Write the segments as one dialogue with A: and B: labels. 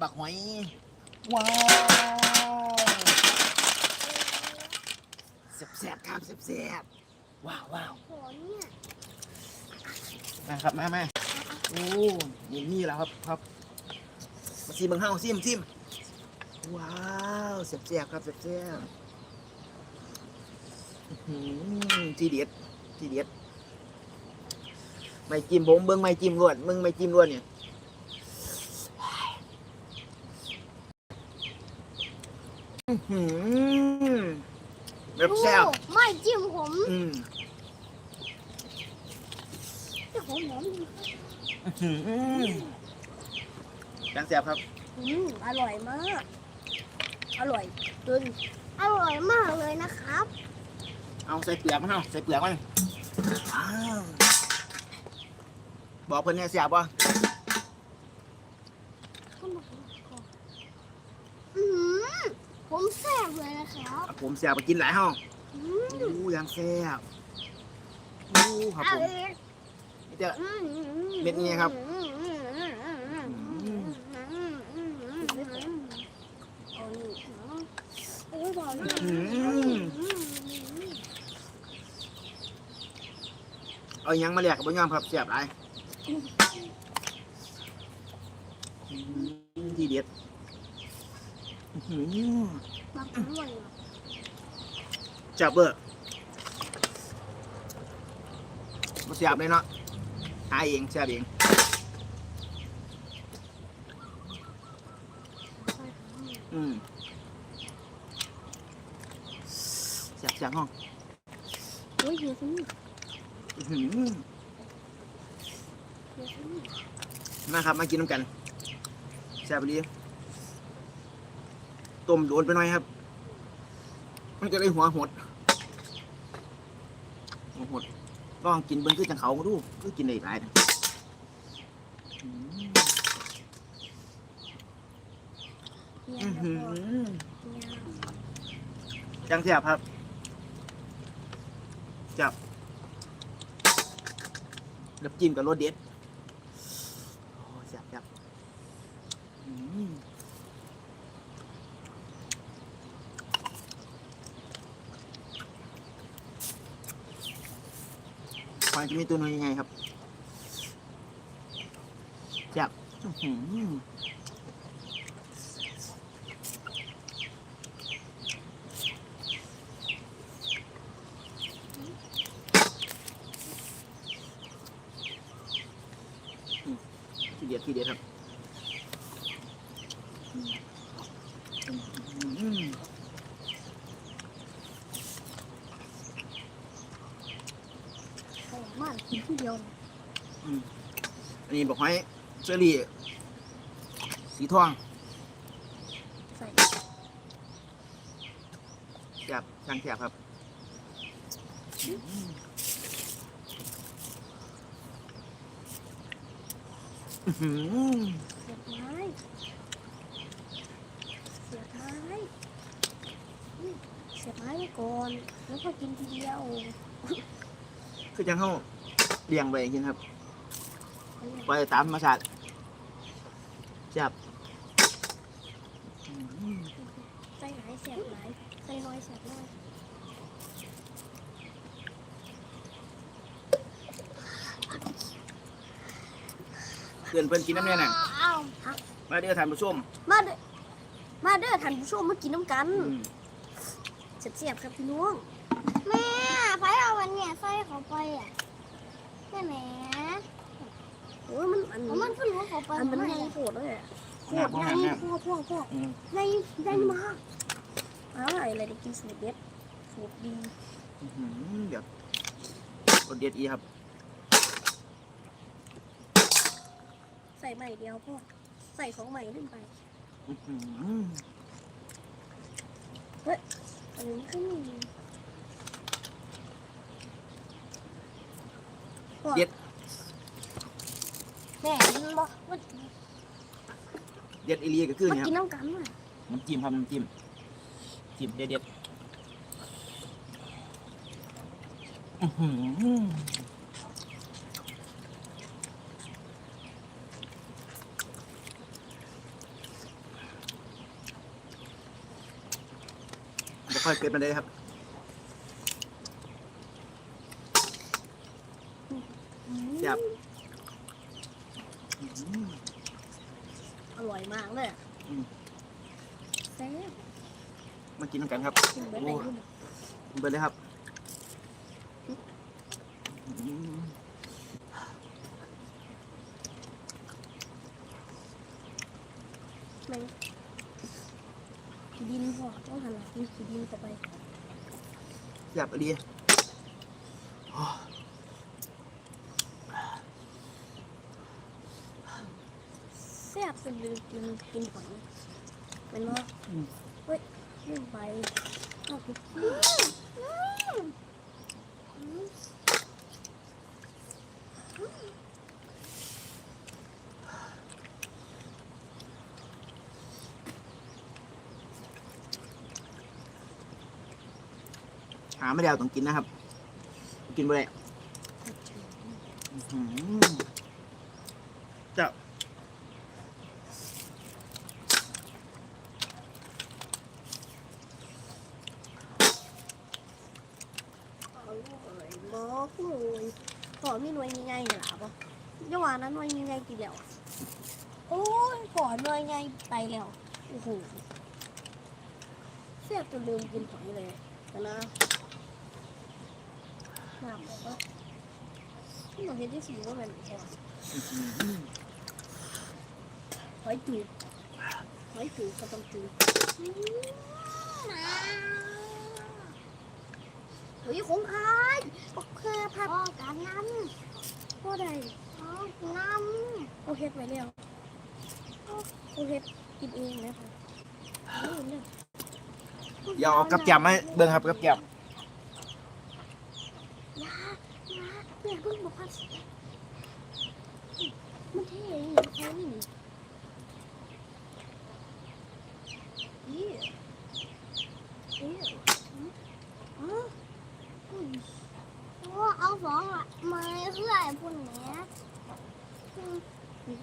A: บักหอยว้าวแซ่บๆครับแซ่บๆว้าวว้าว
B: โหเนี่ย
A: มาครับมามาโอ้นี่นี่แหล้วครับครับมาซิมเบังเฮาซิมซิมว้าวแซ่บๆครับแซ่บๆอื้อหือทีเด็ดทีเด็ดไม่จิ้มผมเบิ้งไม่จิ้มรวดมึงไม่จิ้มรวดเนี่ย อื้อหือแบบแซ่บ
B: โอ้ไม่จิ้มผม
A: อืม
B: แต่ผมหอมดี
A: อื้อหือจังแซ่บครับ
B: อืมอร่อยมาก อร่อยจนอร่อยมากเลยนะครับ
A: เอาใส่เปลือกมันเอาใส่เปลือกมันอ้าวบอกเพิ่นเนี่ยเสียบป่ะ
B: ผมแซ่บเลยนะครับ
A: ผมแซ่บไปกินหลายห้อง
B: อู้
A: ยังแซ่บอู้ครับผม
B: เดี๋ย
A: วเม็ดนี้ครับ
B: เอา
A: ยังมาเรียกกับบยอมครับเสียบไรที่เด็ด อื้อหือ
B: บักหน่อย
A: จับเบอร์มาเสียบเลยเนาะหาเองเสียบเองอืมเสียบเสียบห้อง
B: โอ้ยเดี๋ยวสิ
A: อื้อหือ
B: เดี๋ยสิ
A: มาครับมากินน้ำกันแซ่บดี ต้มโดนไปหน่อยครับ มันก็เลยหัวหดหัวหดลองกินเบิ้งคือจังเขามาดูคือกินได้หลายนะอืม
B: เนี่ย
A: อื้อหือ
B: เจั
A: งแซ่บครับ จับแล้วจิ้มกับรสเด็ดโอ้แซ่บจับอืม ควายจะมีตัวน้อยยังไงครับจับอื้อหือทีเดียวทีเดียวครับอืม
B: อร่อย มากกินที่เดียว
A: อันนี้บอกให้เชอรี่สีทอง
B: ใส่
A: แซ่บช่างแซ่บครับอื้อหือ
B: เสียบไม้เสียบไม้อืมเสียบไม้ไว้ก่อน แล้วก็กินทีเดียว
A: คือจังเขา เลี้ยงไปกินครับไปตามธรรมชาติแซ่บอื้อหือ
B: ใส่ไหนเสียบไหนใส่น้อยเสียบน้อย
A: เพื่อนเพื่อนกินน้ำเนี่ยน่ะ
B: เอาฮะ
A: มาเด้อท่านผู้ชม
B: มาเด้อมาเด้อท่านผู้ชมมากินน้ำกัน
A: อืม
B: เสียบๆครับพี่น้องแม่ไฟเอาวันเนี่ยใส่เขาไปอะใช่ไหมโอ้ยมันอันมันขึ้นหัวเขาไปอันมันใหญ่โคตรเลยอะโคตรใหญ่พ่อพ่อพ่อ
A: อืม
B: ใหญ่ใหญ่มากอะไรอะไรได้กินสูตรเด็ดสูตรดี
A: อื้อหือเดี๋ยวรสเด็ดอีครับ
B: ใส่ใหม่เดียวพ่อใส่ของใหม่ขึ้นไป
A: อื้อหือ
B: อันนี้ขึ้น
A: เด็ด
B: แม่บอกว่า
A: เด็ดอีลีก็คือเนี่ยค
B: กินน้ำกันอะ
A: น้ำจิ้มครับน้ำจิ้มจิ้มเด็ดเด็ดอื้อหือบ่ค่อยเกิดมาเลยครับ
B: มากิ
A: นกันครับ
B: กินเบิร์ดไหนขึ้น
A: เบิร์เลยครับอืม
B: แม่งขี้ดินพอต้องหันหลังกินขี้ดินเข้าไป
A: แซ่บดีโอ้
B: แซ่บจนลืมกินกินหอยเป็นว่าเฮ้ย ลืมไปเอาไปกิน
A: หาไม่ได้เอาต้องกินนะครับ กินไปเลยจ้า
B: เอาเลยบอกเลย ขอมีหน่วยยังไงเนี่ล่ะปะเมื่อวานนั้นหน่วยยังไงกี่เดียวโอ้ยขอหน่วยยังไงไปแล้วโอ้โหแซ่บจนลืมกินหอยเลยแต่นะหนักบอกว่าที่มันเห็นที่สีว่ามันแซ่บหอยจูบหอยจูบก็ต้องจูบ เฮ้ยของใครก็แค่พับการน้ำก็ได้น้ำโอเฮ็ดไว้แล้วโอเฮ็ดกินเองนะคะนี่เนี่ย
A: อย่าเอากับแกมมาให้เบิ่งครับกับแกม
B: ยาอยาเพื่อนเพิ่งบอกว่ามันเท่ยังไงนี่นี่นี่อ๋อ
C: ว่าเอาสองอะมาเรื่อยพุ่นเนี้ย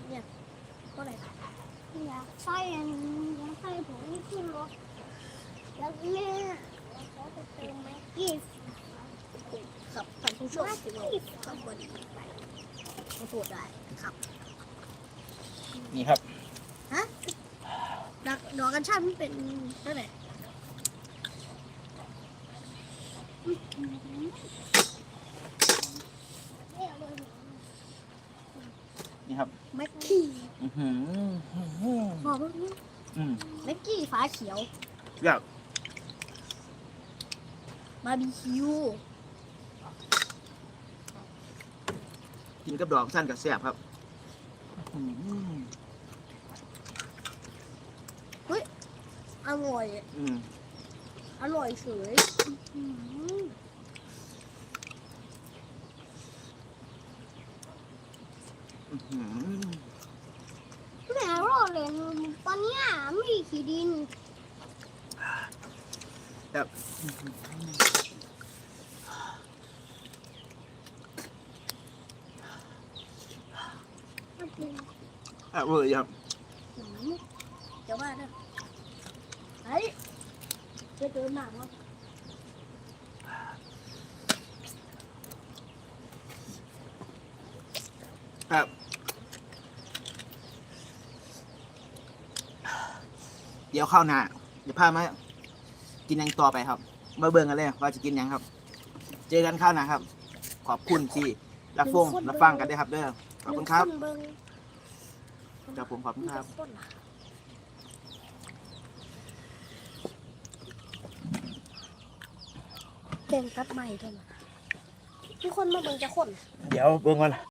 B: เนี่ยก็อะไร
C: อยากใส่อันอยากใส่ผงขึ้นรถแล้วเนี่ยเขาจะเติมแม็กกี้
B: ขับท่านผู้ชมที่เราขับบนไปเขาโทษได้ครับ
A: นี่ครับ
B: ฮะดอกดอกกัญชามันเป็นเท่าไหร่
A: นี่ครับ
B: แม็กกี้
A: อือหืออื้อหือ
B: บอกว่า
A: อืม
B: แม็กกี้ฟ้าเขียว
A: อยาก
B: บาร์บีคิว
A: กินกับดอกสั้นกับแซ่บครับอื้อหือ
B: อร่อย
A: อืม
B: อร่อยเฉย
A: อื้อหือ
C: แม่รอดเลยตอนเนี้ยมีขี้ดิน
A: อะเวอร์ครับ
B: จะว่านะไอ้จะ เจอหนักมั้ง
A: ครับเดี๋ยวเข้าวหน้าเดี๋ยวพามากินหยังต่อไปครับ มาเบิ่งกันเลยว่าจะกินหยังครับ เจอกันข้าวหน้าครับ ขอบคุณที่รับฟงรับฟังกันด้วยครับเด้อขอบคุณครับ
B: เบิ้ง
A: ครับผมขอบคุณครับ
B: คนน่ะ เต็มตัดใหม่ด้วยนะมีคนมาเบิ่งจะคน
A: เดี๋ยวเบิ่งก่อน